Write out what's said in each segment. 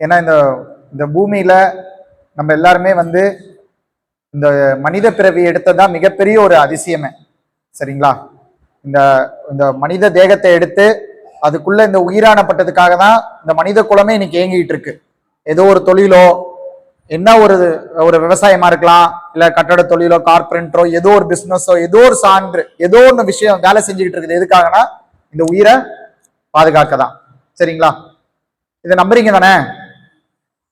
ஏன்னா இந்த இந்த பூமியில நம்ம எல்லாருமே வந்து இந்த மனித பிறவி எடுத்ததான் மிகப்பெரிய ஒரு அதிசயமே. சரிங்களா? இந்த இந்த மனித தேகத்தை எடுத்து அதுக்குள்ள இந்த உயிரானப்பட்டதுக்காக தான் இந்த மனித குலமே இன்னைக்கு ஏங்கிட்டு இருக்கு. ஏதோ ஒரு தொழிலோ என்ன ஒரு ஒரு விவசாயமா இருக்கலாம் இல்ல கட்டட தொழிலோ கார்பரேட்டரோ ஏதோ ஒரு பிசினஸோ ஏதோ ஒரு சான்று ஏதோ ஒன்று விஷயம் வேலை செஞ்சுக்கிட்டு இருக்குது. எதுக்காகனா இந்த உயிரை பாதுகாக்க தான் சரிங்களா? இதை நம்புறீங்க தானே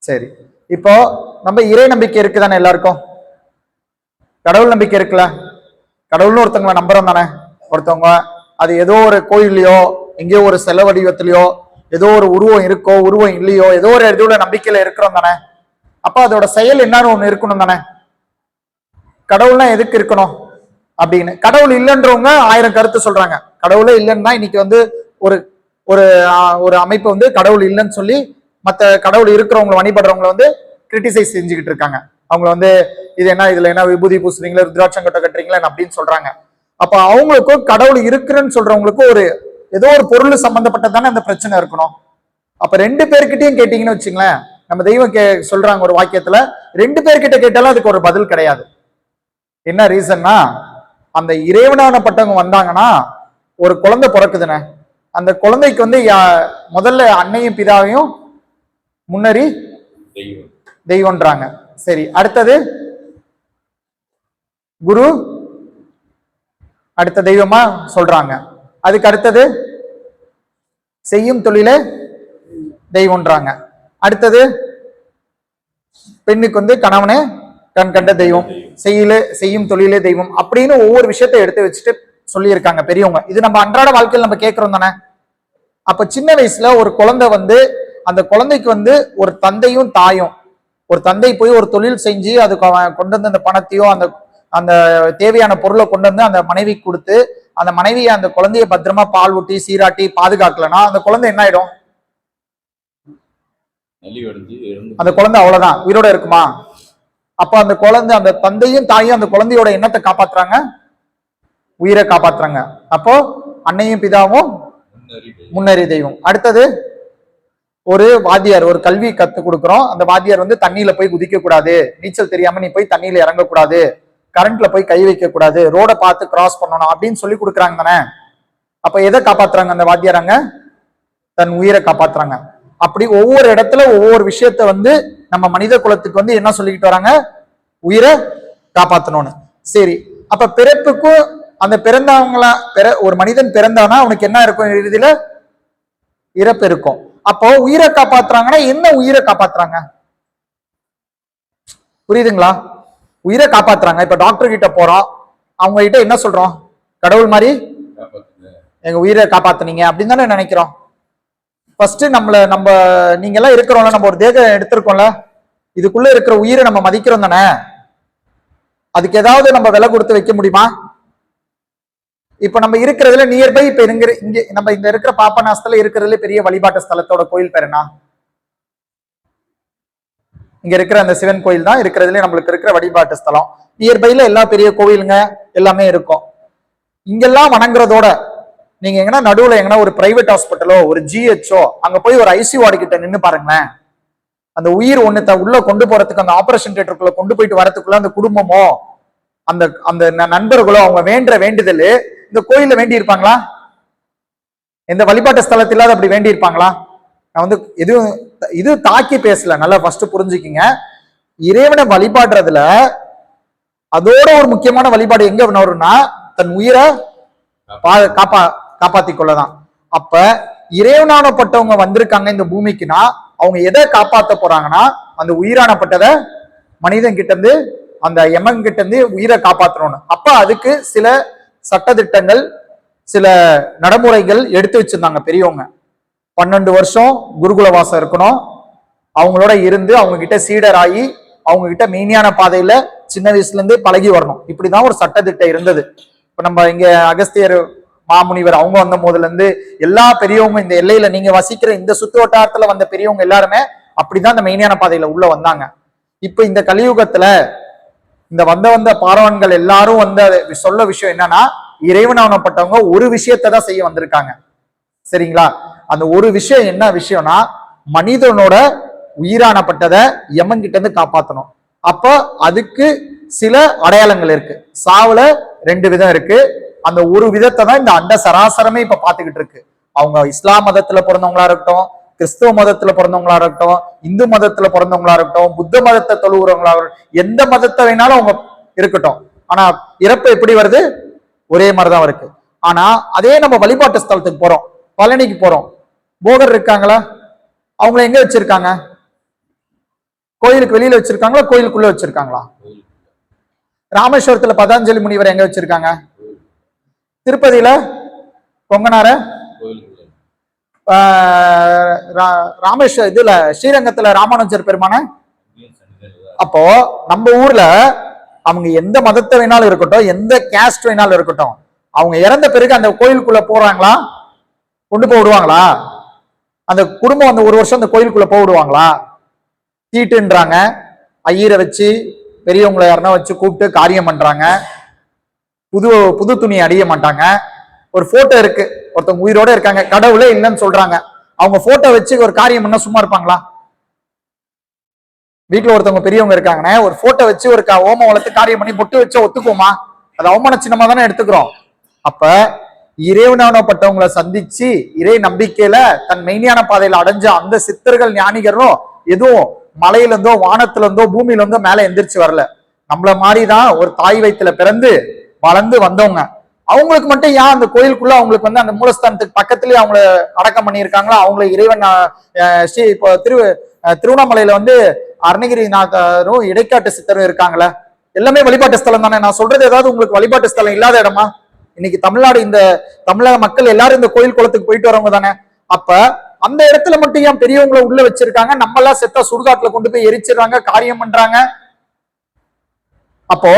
சரி. இப்போ நம்ம இறை நம்பிக்கை இருக்கு தானே எல்லாருக்கும்? கடவுள் நம்பிக்கை இருக்குல்ல? கடவுள்னு ஒருத்தவங்களை நம்புறோம் தானே? ஒருத்தவங்க அது ஏதோ ஒரு கோயில்லையோ எங்கேயோ ஒரு செல வடிவத்திலையோ ஏதோ ஒரு உருவம் இருக்கோ உருவம் இல்லையோ ஏதோ ஒரு இதோட நம்பிக்கையில இருக்கிறோம் தானே? அப்ப அதோட செயல் என்னன்னு ஒண்ணு இருக்கணும் தானே? கடவுள்னா எதுக்கு இருக்கணும் அப்படின்னு. கடவுள் இல்லைன்றவங்க ஆயிரம் கருத்து சொல்றாங்க. கடவுளே இல்லைன்னா இன்னைக்கு வந்து ஒரு ஒரு ஒரு அமைப்பு வந்து கடவுள் இல்லைன்னு சொல்லி மற்ற கடவுள் இருக்கிறவங்களை வழிபடுறவங்கள வந்து கிரிட்டிசைஸ் செஞ்சுக்கிட்டு இருக்காங்க. அவங்கள வந்து இது என்ன இதுல என்ன விபூதி பூசுறீங்களா ருத்ராட்சம் கட்ட கட்டுறீங்களா அப்படின்னு சொல்றாங்க. அப்ப அவங்களுக்கும் கடவுள் இருக்கிறேன்னு சொல்றவங்களுக்கும் ஒரு ஏதோ ஒரு பொருள் சம்பந்தப்பட்டது தானே அந்த பிரச்சனை இருக்கணும். அப்ப ரெண்டு பேர்கிட்டயும் கேட்டீங்கன்னு வச்சுங்களேன் நம்ம தெய்வம் கே சொல்றாங்க ஒரு வாக்கியத்துல ரெண்டு பேர்கிட்ட கேட்டாலும் அதுக்கு ஒரு பதில் கிடையாது. என்ன ரீசன்னா அந்த இறைவனானப்பட்டவங்க வந்தாங்கன்னா ஒரு குழந்தை பிறக்குதுண்ணே. அந்த குழந்தைக்கு வந்து யா- முதல்ல அன்னையும் பிதாவையும் முன்னறி தெய்வம். தெய்வம்ன்றாங்க. சரி அடுத்தது குரு அடுத்த தெய்வமா சொல்றாங்க. அதுக்கு அடுத்தது செய்யும் தொழிலே தெய்வம்ன்றாங்க. அடுத்தது பெண்ணுக்கு வந்து கணவனே கண் கண்ட தெய்வம் செய்யல செய்யும் தொழிலே தெய்வம் அப்படின்னு ஒவ்வொரு விஷயத்தை எடுத்து வச்சுட்டு சொல்லியிருக்காங்க பெரியவங்க. இது நம்ம அன்றாட வாழ்க்கையில் நம்ம கேட்கிறோம் தானே? அப்ப சின்ன வயசுல ஒரு குழந்தை வந்து அந்த குழந்தைக்கு வந்து ஒரு தந்தையும் தாயும் ஒரு தந்தை போய் ஒரு தொழில் செஞ்சு அதுக்கு அவன் கொண்டு வந்து அந்த பணத்தையோ அந்த அந்த தேவையான பொருளை கொண்டு வந்து அந்த மனைவிக்கு கொடுத்து அந்த மனைவியை அந்த குழந்தைய பத்திரமா பால் ஊட்டி சீராட்டி பாதுகாக்கலனா அந்த குழந்தை என்ன ஆயிடும்? அந்த குழந்தை அவ்வளவுதான். உயிரோட இருக்குமா? அப்ப அந்த குழந்தை அந்த தந்தையும் தாயும் அந்த குழந்தையோட எண்ணத்தை காப்பாத்துறாங்க? உயிரை காப்பாத்துறாங்க. அப்போ அன்னையும் பிதாவும். முன்னறி தெய்வம். அடுத்தது? ஒரு வாத்தியார் ஒரு கல்வி கத்து கொடுக்குறோம். அந்த வாத்தியார் வந்து தண்ணியில போய் குதிக்க கூடாது. நீச்சல் தெரியாம நீ போய் தண்ணியில இறங்கக்கூடாது கரண்ட்ல போய் கை வைக்க கூடாது. ரோட பார்த்து கிராஸ் பண்ணணும் அப்படின்னு சொல்லி கொடுக்குறாங்க தானே? அப்ப எதை காப்பாத்துறாங்க அந்த வாத்தியாரங்க தன் உயிரை காப்பாத்துறாங்க. அப்படி ஒவ்வொரு இடத்துல ஒவ்வொரு விஷயத்த வந்து நம்ம மனித குலத்துக்கு வந்து என்ன சொல்லிக்கிட்டு வராங்க? உயிரை காப்பாத்தணும்னு. சரி அப்ப பிறப்புக்கும் அந்த பிறந்தவங்களா பிற ஒரு மனிதன் பிறந்தானா அவனுக்கு என்ன இருக்கும்? இறுதியில இறப்பு இருக்கும். அப்போ உயிரை காப்பாத்துறாங்கன்னா என்ன உயிரை காப்பாத்துறாங்க? புரியுதுங்களா? உயிரை காப்பாத்துறாங்க. இப்ப டாக்டர் கிட்ட போறோம். அவங்க கிட்ட என்ன சொல்றோம்? கடவுள் மாதிரி எங்க உயிரை காப்பாத்துனீங்க அப்படின்னு தானே நினைக்கிறோம். ஃபர்ஸ்ட் நம்மள நம்ம நீங்க எல்லாம் இருக்கிறோம்ல நம்ம ஒரு தேகம் எடுத்திருக்கோம்ல. இதுக்குள்ள இருக்கிற உயிரை நம்ம மதிக்கிறோம் தானே? அதுக்கு ஏதாவது நம்ம விலை கொடுத்து வைக்க முடியுமா? இப்ப நம்ம இருக்கிறதுல நியர்பை இப்ப இங்க இங்க நம்ம இங்க இருக்கிற பாப்பநாசத்துல இருக்கிறதுல பெரிய வழிபாட்டு ஸ்தலத்தோட கோயில் பேருனா இங்க இருக்கிற அந்த சிவன் கோயில் தான் இருக்கிறதுல நம்மளுக்கு இருக்கிற வழிபாட்டு ஸ்தலம். நியர்பைல எல்லா பெரிய கோவிலுங்க எல்லாமே இருக்கும். இங்கெல்லாம் வணங்குறதோட நீங்க எங்கன்னா நடுவுல எங்கன்னா ஒரு பிரைவேட் ஹாஸ்பிட்டலோ ஒரு ஜிஹெச்ஓ அங்க போய் ஒரு ஐசி வார்டு கிட்ட நின்று பாருங்களேன். அந்த உயிர் ஒண்ணுத்த உள்ள கொண்டு போறதுக்கு அந்த ஆபரேஷன் தியேட்டருக்குள்ள கொண்டு போயிட்டு வரதுக்குள்ள அந்த குடும்பமோ அந்த அந்த ந- நண்பர்களோ அவங்க வேண்ட வேண்டுதல் இந்த கோயில்ல வேண்டி இருப்பாங்களா எந்த வழிபாட்டு ஸ்தலத்தில் அப்படி வேண்டி இருப்பாங்களா நான் வந்து எதுவும் இது தாக்கி பேசல. நல்லா ஃபர்ஸ்ட் புரிஞ்சுக்கிங்க. இறைவனை வழிபாடுறதுல அதோட ஒரு முக்கியமான வழிபாடு எங்க வரும்னா தன் உயிரை பா- காப்பா காப்பாத்தி கொள்ளதான் அப்ப இறைவனானப்பட்டவங்க வந்திருக்காங்க இந்த பூமிக்குனா அவங்க எதை காப்பாத்த போறாங்கன்னா அந்த உயிரானப்பட்டதை மனிதன் கிட்ட இருந்து அந்த எமன் கிட்ட இருந்து உயிரை காப்பாத்தணும்னு. அப்ப அதுக்கு சில சட்டத்திட்டங்கள் சில நடைமுறைகள் எடுத்து வச்சிருந்தாங்க பெரியவங்க. பன்னெண்டு வருஷம் குருகுல வாசம் இருக்கணும். அவங்களோட இருந்து அவங்க கிட்ட சீடர் ஆகி அவங்க கிட்ட மெயினியான பாதையில சின்ன வயசுல இருந்தே பழகி வரணும். இப்படிதான் ஒரு சட்டத்திட்டம் இருந்தது. இப்ப நம்ம இங்க அகஸ்தியர் மாமுனிவர் அவங்க வந்த போதுல இருந்து எல்லா பெரியவங்க இந்த எல்லையில நீங்க வசிக்கிற இந்த சுத்து வட்டாரத்துல வந்த பெரியவங்க எல்லாருமே அப்படிதான் இந்த மெயினியான பாதையில உள்ள வந்தாங்க. இப்ப இந்த கலியுகத்துல இந்த வந்த வந்த பார்வன்கள் எல்லாரும் வந்து சொல்ல விஷயம் என்னன்னா இறைவனானப்பட்டவங்க ஒரு விஷயத்தை தான் செய்ய வந்திருக்காங்க. சரிங்களா? அந்த ஒரு விஷயம் என்ன விஷயம்னா மனிதனோட உயிரானப்பட்டதை யமன் கிட்ட இருந்து காப்பாற்றணும் அப்போ அதுக்கு சில அடையாளங்கள் இருக்கு. சாவுல ரெண்டு விதம் இருக்கு. அந்த ஒரு விதத்தை தான் இந்த அண்ட சராசரமே இப்ப பாத்துக்கிட்டு இருக்கு. அவங்க இஸ்லாம் மதத்துல பிறந்தவங்களா இருக்கட்டும் கிறிஸ்துவ மதத்துல பிறந்தவங்களா இருக்கட்டும் இந்து மதத்துல பிறந்தவங்களா இருக்கட்டும் புத்த மதத்தை தொழுவுறவங்களா இருக்கட்டும் எந்த மதத்தை வேணாலும் அவங்க இருக்கட்டும். ஆனா இறப்பு எப்படி வருது? ஒரே மாதிரிதான் இருக்கு. ஆனா அதே நம்ம வழிபாட்டு ஸ்தலத்துக்கு போறோம் பழனிக்கு போறோம். போகர் இருக்காங்களா? அவங்கள எங்க வச்சிருக்காங்க? கோயிலுக்கு வெளியில வச்சிருக்காங்களா? கோயிலுக்குள்ள வச்சிருக்காங்களா? ராமேஸ்வரத்துல பதாஞ்சலி முனிவர் எங்க வச்சிருக்காங்க? திருப்பதியில கொங்கனார? ராமேஸ்வர இதுல ஸ்ரீரங்கத்துல ராமானுஜர் பெருமான? அப்போ நம்ம ஊர்ல அவங்க எந்த மதத்தை வேணாலும் இருக்கட்டும் எந்த கேஸ்ட் வேணாலும் இருக்கட்டும் அவங்க இறந்த பிறகு அந்த கோயிலுக்குள்ள போறாங்களா? கொண்டு போய் விடுவாங்களா? அந்த குடும்பம் அந்த ஒரு வருஷம் அந்த கோயிலுக்குள்ள போய் விடுவாங்களா? தீட்டுன்றாங்க. ஐயரை வச்சு பெரியவங்களை யாருன்னா வச்சு கூப்பிட்டு காரியம் பண்றாங்க. புது புது துணி அடிய மாட்டாங்க. ஒரு போட்டோ இருக்கு. ஒருத்தவங்க உயிரோட இருக்காங்க. கடவுளே இல்லைன்னு சொல்றாங்க. அவங்க போட்டோ வச்சு ஒரு காரியம் பண்ண சும்மா இருப்பாங்களா? வீட்டுல ஒருத்தவங்க பெரியவங்க இருக்காங்கண்ணே ஒரு போட்டோ வச்சு ஒரு க- வளர்த்து காரியம் பண்ணி பொட்டு வச்சு ஒத்துக்குவோமா? அது அவமான சின்னமா தானே எடுத்துக்கிறோம். அப்ப இறைவனானப்பட்டவங்களை சந்திச்சு இறை நம்பிக்கையில தன் மெய்ஞான பாதையில அடைஞ்ச அந்த சித்தர்கள் ஞானிகரும் எதுவும் மலையில இருந்தோ வானத்துல இருந்தோ பூமியில இருந்தோ மேல எந்திரிச்சு வரல. நம்மள மாதிரிதான் ஒரு தாய் வயிற்றுல பிறந்து வளர்ந்து வந்தவங்க. அவங்களுக்கு மட்டும் ஏன் அந்த கோயிலுக்குள்ள அவங்களுக்கு வந்து அந்த மூலஸ்தானத்துக்கு பக்கத்துலயே அவங்கள அடக்கம் பண்ணியிருக்காங்களா? அவங்கள இறைவன் ஸ்ரீ இப்போ திரு திருவண்ணாமலையில வந்து அருணகிரிநாதரும் இடைக்காட்டு சித்தரும் இருக்காங்களே. எல்லாமே வழிபாட்டு ஸ்தலம் தானே? நான் சொல்றது ஏதாவது உங்களுக்கு வழிபாட்டு ஸ்தலம் இல்லாத இடமா? இன்னைக்கு தமிழ்நாடு இந்த தமிழக மக்கள் எல்லாரும் இந்த கோயில் குளத்துக்கு போயிட்டு வரவங்க தானே. அப்ப அந்த இடத்துல மட்டும் ஏன் பெரியவங்களை உள்ள வச்சிருக்காங்க? நம்ம எல்லாம் செத்தா சுடுகாட்டுல கொண்டு போய் எரிச்சிடுறாங்க காரியம் பண்றாங்க. அப்போ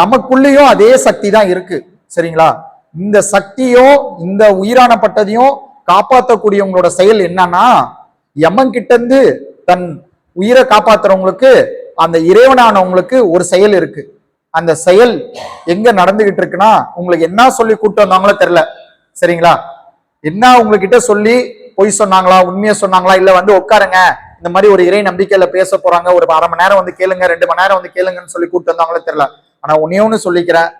நமக்குள்ளேயும் அதே சக்தி தான் இருக்கு. சரிங்களா? இந்த சக்தியும் இந்த உயிரானப்பட்டதையும் காப்பாற்றக்கூடியவங்களோட செயல் என்னன்னா யமன் கிட்ட இருந்து தன் உயிரை காப்பாத்துறவங்களுக்கு அந்த இறைவனானவங்களுக்கு ஒரு செயல் இருக்கு. அந்த செயல் எங்க நடந்துகிட்டு இருக்குன்னா உங்களுக்கு என்ன சொல்லி கூட்டு வந்தாங்களோ தெரியல. சரிங்களா? என்ன உங்ககிட்ட சொல்லி பொய் சொன்னாங்களா உண்மையை சொன்னாங்களா இல்ல வந்து உட்காருங்க இந்த மாதிரி ஒரு இறை நம்பிக்கையில பேச போறாங்க ஒரு அரை மணி நேரம் வந்து கேளுங்க ரெண்டு மணி நேரம் வந்து கேளுங்கன்னு சொல்லி கூப்பிட்டு வந்தாங்களோ தெரியல. ஆனா ஒன்னே ஒண்ணு சொல்லிக்கிறேன்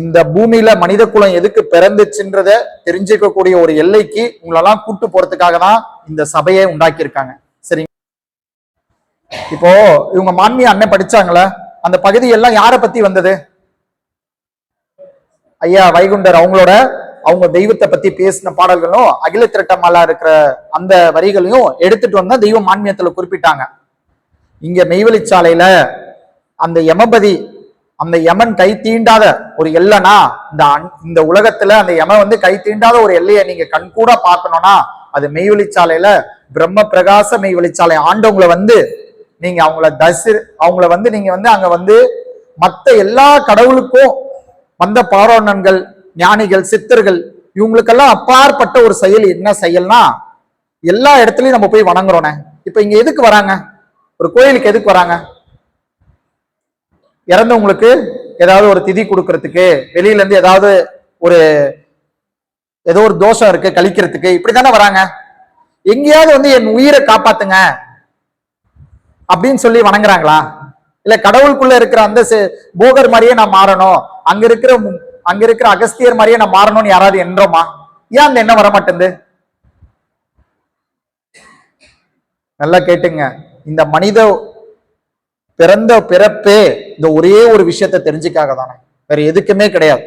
இந்த பூமியில மனித குலம் எதுக்கு பிறந்துச்சுன்றத தெரிஞ்சுக்கக்கூடிய ஒரு எல்லைக்கு உங்களெல்லாம் கூட்டு போறதுக்காக தான் இந்த சபையை உண்டாக்கியிருக்காங்க. சரி இப்போ இவங்க மான்மிய அண்ணன் படிச்சாங்களே அந்த பகுதி எல்லாம் யாரை பத்தி வந்தது? ஐயா வைகுண்டர் அவங்களோட அவங்க தெய்வத்தை பத்தி பேசின பாடல்களும் அகில திரட்டமாலா இருக்கிற அந்த வரிகளையும் எடுத்துட்டு வந்தா தெய்வ மான்மியத்துல குறிப்பிட்டாங்க. இங்க மெய்வெளிச்சாலையில அந்த யமபதி அந்த யமன் கை தீண்டாத ஒரு எல்லைனா இந்த அன்- இந்த உலகத்துல அந்த யமன் வந்து கை தீண்டாத ஒரு எல்லையை நீங்க கண்கூட பார்க்கணும்னா அது மெய்வெளிச்சாலையில பிரம்ம பிரகாச மெய்வெளிச்சாலை ஆண்டவங்களை வந்து நீங்க அவங்கள தசி அவங்கள வந்து நீங்க வந்து அங்க வந்து மற்ற எல்லா கடவுளுக்கும் வந்த பாரோணன்கள் ஞானிகள் சித்தர்கள் இவங்களுக்கெல்லாம் அப்பாற்பட்ட ஒரு செயல் என்ன செயல்னா எல்லா இடத்துலயும் நம்ம போய் வணங்குறோனே இப்ப இங்க எதுக்கு வராங்க? ஒரு கோயிலுக்கு எதுக்கு வராங்க? இறந்தவங்களுக்கு ஏதாவது ஒரு திதி கொடுக்கறதுக்கு வெளியில இருந்து ஏதாவது ஒரு ஏதோ ஒரு தோஷம் இருக்கு கழிக்கிறதுக்கு இப்படித்தானே வராங்க? எங்கேயாவது வந்து என் உயிரை காப்பாத்துங்க அப்படின்னு சொல்லி வணங்குறாங்களா? இல்ல கடவுளுக்குள்ள இருக்கிற அந்த போகர் மாதிரியே நான் மாறணும். அங்க இருக்கிற அங்க இருக்கிற அகஸ்தியர் மாதிரியே நான் மாறணும்னு யாராவது என்றோமா? ஏன் அந்த எண்ணம் வர மாட்டேங்குது நல்லா கேட்டுங்க. இந்த மனித பிறந்த பிறப்பே இந்த ஒரே ஒரு விஷயத்தை தெரிஞ்சுக்காக தானே. வேற எதுக்குமே கிடையாது.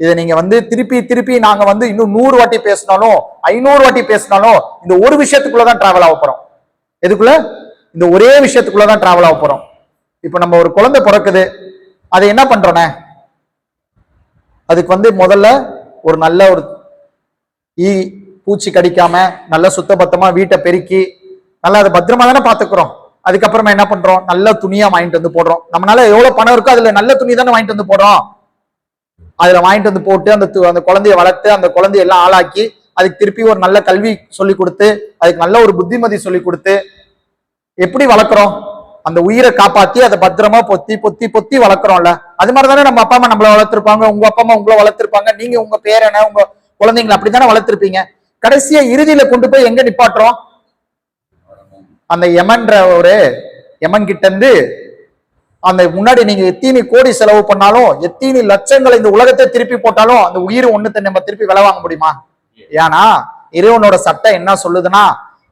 இதை நீங்க வந்து திருப்பி திருப்பி நாங்க வந்து இன்னும் நூறு வாட்டி பேசினாலும் ஐநூறு வாட்டி பேசினாலும் இந்த ஒரு விஷயத்துக்குள்ளதான் டிராவல் ஆக போறோம். எதுக்குள்ள? இந்த ஒரே விஷயத்துக்குள்ளதான் டிராவல் ஆக போறோம். இப்ப நம்ம ஒரு குழந்தை பிறக்குது. அதை என்ன பண்றோனே அதுக்கு வந்து முதல்ல ஒரு நல்ல ஒரு ஈ பூச்சி கடிக்காம நல்ல சுத்தபத்தமா வீட்டை பெருக்கி நல்லா அதை பத்திரமா தானே பாத்துக்கிறோம் அதுக்கப்புறமா என்ன பண்றோம்? நல்ல துணியா வாங்கிட்டு வந்து போடுறோம். நம்மளால எவ்வளவு பணம் இருக்கோ அதுல நல்ல துணி தானே வாங்கிட்டு வந்து போடுறோம். அதுல வாங்கிட்டு வந்து போட்டு அந்த து- அந்த குழந்தைய வளர்த்து அந்த குழந்தைய எல்லாம் ஆளாக்கி அதுக்கு திருப்பி ஒரு நல்ல கல்வி சொல்லி கொடுத்து அதுக்கு நல்ல ஒரு புத்திமதி சொல்லி கொடுத்து எப்படி வளர்க்குறோம்? அந்த உயிரை காப்பாத்தி அதை பத்திரமா பொத்தி பொத்தி பொத்தி வளர்க்குறோம்ல. அது மாதிரி தானே நம்ம அப்பா அம்மா நம்மள வளர்த்துருப்பாங்க உங்க அப்பா அம்மா உங்களை வளர்த்திருப்பாங்க நீங்க உங்க பேரனை உங்க குழந்தைங்களை அப்படித்தானே வளர்த்துருப்பீங்க. கடைசியா இறுதியில கொண்டு போய் எங்க நிப்பாட்டுறோம்? அந்த யமன்ற ஒரு யமன் கிட்ட இருந்து அந்த முன்னாடி நீங்க எத்தீனி கோடி செலவு பண்ணாலும் எத்தீனி லட்சங்களை இந்த உலகத்தை திருப்பி போட்டாலும் அந்த உயிர் ஒண்ணுத்தை நம்ம திருப்பி விலை வாங்க முடியுமா? ஏன்னா இறைவனோட சட்டம் என்ன சொல்லுதுன்னா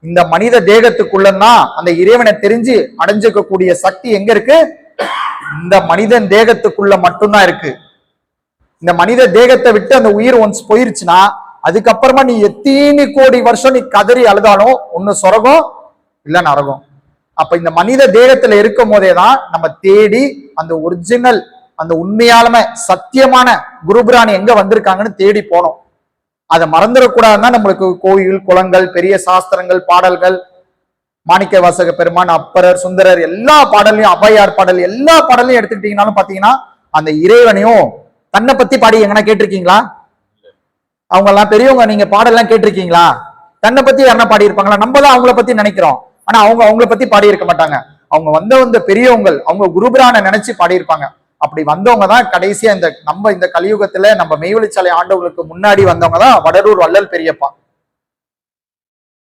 இந்த மனித தேகத்துக்குள்ளன்னா அந்த இறைவனை தெரிஞ்சு அடைஞ்சுக்கக்கூடிய சக்தி எங்க இருக்கு? இந்த மனிதன் தேகத்துக்குள்ள மட்டும்தான் இருக்கு. இந்த மனித தேகத்தை விட்டு அந்த உயிர் ஒன்ஸ் போயிருச்சுன்னா அதுக்கப்புறமா நீ எத்தீனி கோடி வருஷம் நீ கதறி அழுதாலும் ஒன்னு சொரகம் இல்ல நரகம். அப்ப இந்த மனித தேகத்துல இருக்கும் போதே தான் நம்ம தேடி அந்த ஒரிஜினல் அந்த உண்மையாலும சத்தியமான குருபிராணி எங்க வந்திருக்காங்கன்னு தேடி போனோம். அதை மறந்துடக்கூடாதுன்னா நம்மளுக்கு கோயில் குளங்கள் பெரிய சாஸ்திரங்கள் பாடல்கள் மாணிக்க வாசக பெருமான் அப்பரர் சுந்தரர் எல்லா பாடலையும் அவ்வையார் பாடல் எல்லா பாடலையும் எடுத்துக்கிட்டீங்கன்னாலும் பாத்தீங்கன்னா அந்த இறைவனையும் தன்னை பத்தி பாடி எங்கன்னா கேட்டிருக்கீங்களா? அவங்க எல்லாம் பெரியவங்க நீங்க பாடல்லாம் கேட்டிருக்கீங்களா? தன்னை பத்தி யாரா பாடி இருப்பாங்களா நம்ம தான் அவங்கள பத்தி நினைக்கிறோம். ஆனா அவங்க அவங்கள பத்தி பாடி இருக்க மாட்டாங்க. அவங்க வந்த வந்த பெரியவங்க அவங்க குருபிரான நினைச்சு பாடியிருப்பாங்க. அப்படி வந்தவங்க தான் கடைசியா இந்த நம்ம இந்த கலியுகத்துல நம்ம மெய்வெளிச்சாலை ஆண்டவங்களுக்கு முன்னாடி வந்தவங்க தான் வடலூர் வள்ளல் பெரியப்பா.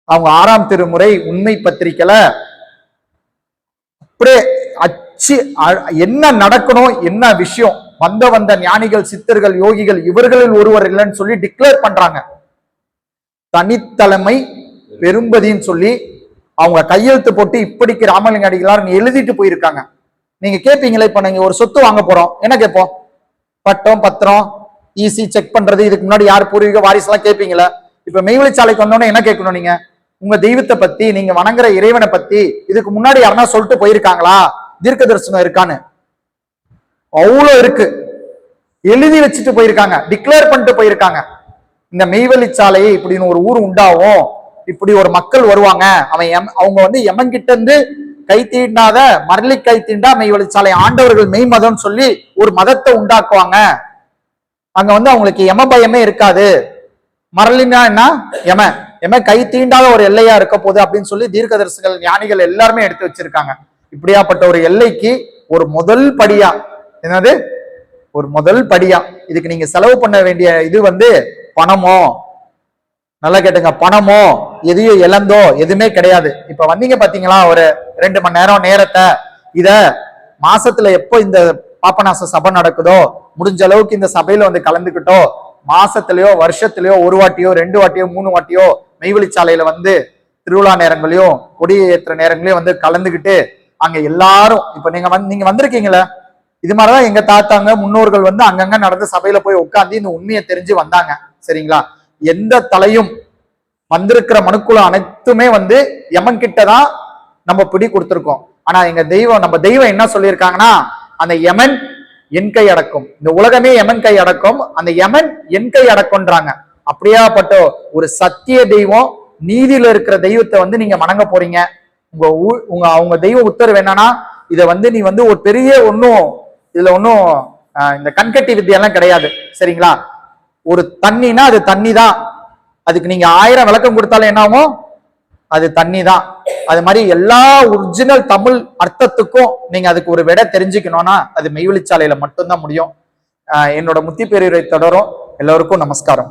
அவங்க ஆறாம் திருமுறை உண்மை பத்திரிக்கையில அப்படியே அச்சு அ- என்ன நடக்கணும் என்ன விஷயம்? வந்த வந்த ஞானிகள் சித்தர்கள் யோகிகள் இவர்களில் ஒருவர் இல்லைன்னு சொல்லி டிக்ளேர் பண்றாங்க. தனித்தலைமை பெரும்பதின்னு சொல்லி அவங்க கையெழுத்து போட்டு இப்படிக்கு ராமலிங்க அடிகளார் எழுதிட்டு போயிருக்காங்க. நீங்க கேட்பீங்களே இப்ப நீங்க ஒரு சொத்து வாங்க போறோம். என்ன கேட்போம்? பட்டம் பத்திரம் ஈஸி செக் பண்றது இதுக்கு முன்னாடி யார் பூர்வீக வாரிசெல்லாம் கேட்பீங்களா இப்ப மெய்வெளிச்சாலைக்கு வந்தோடனே என்ன கேட்கணும் நீங்க? உங்க தெய்வத்தை பத்தி நீங்க வணங்குற இறைவனை பத்தி இதுக்கு முன்னாடி யாருன்னா சொல்லிட்டு போயிருக்காங்களா? தீர்க்க தரிசனம் இருக்கான்னு. அவ்வளோ இருக்கு. எழுதி வச்சுட்டு போயிருக்காங்க. டிக்ளேர் பண்ணிட்டு போயிருக்காங்க. இந்த மெய்வெளிச்சாலை இப்படின்னு ஒரு ஊர் உண்டாகும். இப்படி ஒரு மக்கள் வருவாங்க. அவன் எம் அவங்க வந்து எமன் கிட்ட இருந்து கை தீண்டாத மரளி கை தீண்டா மெய்வெளிச்சாலை ஆண்டவர்கள் மெய் மதம்னு சொல்லி ஒரு மதத்தை உண்டாக்குவாங்க. அங்க வந்து அவங்களுக்கு எம பயமே இருக்காது. மரளினா என்ன? எம. எம கை தீண்டாத ஒரு எல்லையா இருக்க போகுது அப்படின்னு சொல்லி தீர்க்கதரிசிகள் ஞானிகள் எல்லாருமே எடுத்து வச்சிருக்காங்க. இப்படியாப்பட்ட ஒரு எல்லைக்கு ஒரு முதல் படியா. என்னது? ஒரு முதல் படியா. இதுக்கு நீங்க செலவு பண்ண வேண்டிய இது வந்து பணமோ? நல்லா கேட்டுங்க. பணமோ? எதையோ இழந்தோ எதுவுமே கிடையாது. இப்ப வந்தீங்க பாத்தீங்களா ஒரு ரெண்டு மணி நேரம் நேரத்தை இத மாசத்துல எப்போ இந்த பாப்பநாச சபை நடக்குதோ முடிஞ்ச அளவுக்கு இந்த சபையில வந்து கலந்துக்கிட்டோ மாசத்துலயோ வருஷத்துலயோ ஒரு வாட்டியோ ரெண்டு வாட்டியோ மூணு வாட்டியோ மெய்வெளிச்சாலையில வந்து திருவிழா நேரங்களையும் கொடியேற்ற நேரங்களையும் வந்து கலந்துக்கிட்டு அங்க எல்லாரும் இப்ப நீங்க வந்து நீங்க வந்திருக்கீங்களே? இது மாதிரிதான் எங்க தாத்தாங்க முன்னோர்கள் வந்து அங்கங்க நடந்த சபையில போய் உட்காந்து இந்த உண்மையை தெரிஞ்சு வந்தாங்க. சரிங்களா? எந்த தலையும் வந்திருக்கிற மனுக்குழு அனைத்துமே வந்து யமன் கிட்ட தான் நம்ம பிடி கொடுத்துருக்கோம். ஆனா எங்க தெய்வம் நம்ம தெய்வம் என்ன சொல்லியிருக்காங்கன்னா அந்த யமன் என் கை அடக்கும். இந்த உலகமே யமன் கை அடக்கும். அந்த யமன் என் கை அடக்கும்ன்றாங்க. அப்படியாப்பட்ட ஒரு சத்திய தெய்வம் நீதியில இருக்கிற தெய்வத்தை வந்து நீங்க வணங்க போறீங்க. உங்க ஊ- உங்க அவங்க தெய்வ உத்தரவு என்னன்னா இதை வந்து நீ வந்து ஒரு பெரிய ஒன்றும் இதுல ஒன்றும் இந்த கண்கட்டி வித்தியெல்லாம் கிடையாது. சரிங்களா? ஒரு தண்ணினா அது தண்ணி தான் அதுக்கு நீங்க ஆயிரம் விளக்கம் கொடுத்தாலும் என்ன ஆகும் அது தண்ணி தான் அது மாதிரி எல்லா ஒரிஜினல் தமிழ் அர்த்தத்துக்கும் நீங்க அதுக்கு ஒரு விடை தெரிஞ்சுக்கணும்னா அது மெய்வெளிச்சாலையில மட்டும்தான் முடியும். என்னோட முத்தி பேருரை தொடரும். எல்லோருக்கும் நமஸ்காரம்.